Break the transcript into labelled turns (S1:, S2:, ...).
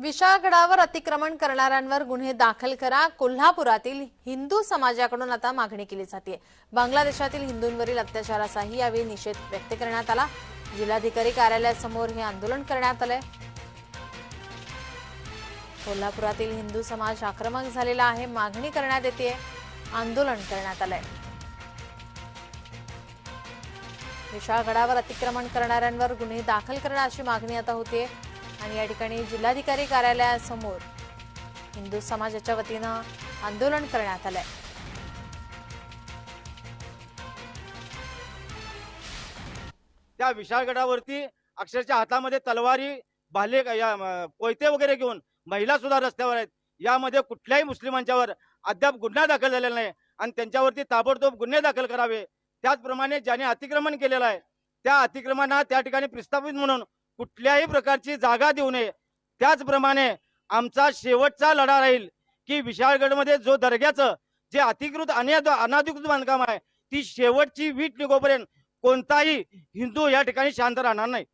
S1: विशाळगडावर अतिक्रमण करणाऱ्यांवर गुन्हे दाखल करा. कोल्हापुरातील हिंदू समाजाकडून आता मागणी केली जाते. बांगलादेशातील हिंदूंवरील अत्याचाराचाही यावेळी निषेध व्यक्त करण्यात आला. जिल्हाधिकारी कार्यालयासमोर हे आंदोलन करण्यात आलंय. कोल्हापुरातील हिंदू समाज आक्रमक झालेला आहे. मागणी करण्यात येते आंदोलन करण्यात आलंय. विशाळगडावर अतिक्रमण करणाऱ्यांवर गुन्हे दाखल करण्याची मागणी आता होतीये. आणि या ठिकाणी जिल्हाधिकारी कार्यालयासमोर हिंदू समाजाच्या वतीनं आंदोलन करण्यात आलंय.
S2: त्या विशाळगडावरती अक्षरशः हातामध्ये तलवारी भाले या कोयते वगैरे घेऊन महिला सुद्धा रस्त्यावर आहेत. यामध्ये कुठल्याही मुस्लिमांच्यावर अद्याप गुन्हा दाखल झालेला नाही आणि त्यांच्यावरती ताबडतोब गुन्हे दाखल करावे. त्याचप्रमाणे ज्याने अतिक्रमण केलेलं आहे त्या अतिक्रमणात त्या ठिकाणी प्रस्थापित म्हणून कुठल्याही प्रकारची जागा देऊ नये. त्याचप्रमाणे आमचा शेवटचा लढा राहील की विशाळगडमध्ये जो दर्ग्याचं जे अतिकृत आणि अनाधिकृत बांधकाम आहे ती शेवटची वीट निघोपर्यंत कोणताही हिंदू या ठिकाणी शांत राहणार नाही.